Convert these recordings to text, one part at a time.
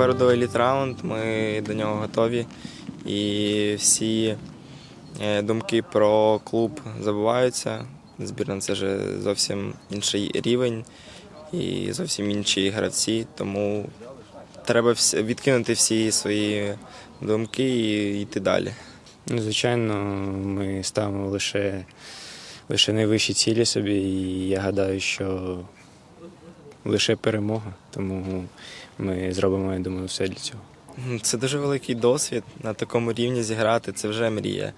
попереду еліт раунд, ми до нього готові. І всі е, думки про клуб забуваються. Збірна це вже зовсім інший рівень і зовсім інші гравці. Тому треба відкинути всі свої думки і йти далі. Ну, звичайно, ми ставимо лише, лише найвищі цілі собі, і я гадаю, що лише перемога. Тому ми зробимо, я думаю, все для цього. Це дуже великий досвід на такому рівні зіграти, це вже мрія.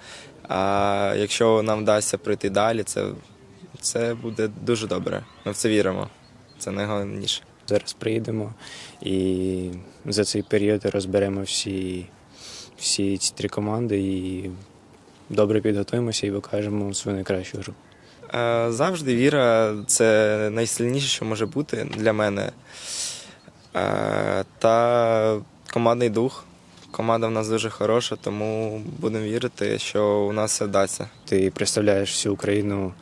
А якщо нам вдасться пройти далі, це, це буде дуже добре. Ми в це віримо. Це найголовніше. Зараз приїдемо і за цей період розберемо всі, всі ці три команди і добре підготуємося і покажемо свою найкращу гру. Е, Завжди віра це найсильніше, що може бути для мене. Е, Та командний дух. Команда в нас дуже хороша, тому будемо вірити, що у нас все вдасться. Ти представляєш всю Україну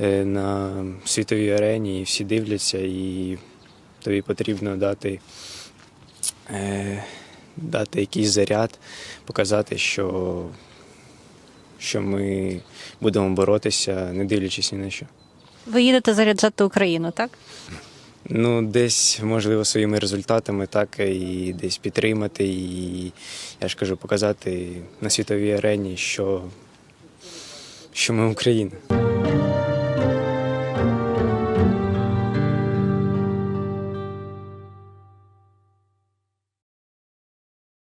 е, на світовій арені, і всі дивляться, і тобі потрібно дати, дати якийсь заряд, показати, що, що ми будемо боротися, не дивлячись ні на що. Ви їдете заряджати Україну, так? Ну, десь, можливо, своїми результатами, так і десь підтримати, і я ж кажу, показати на світовій арені, що, що ми Україна.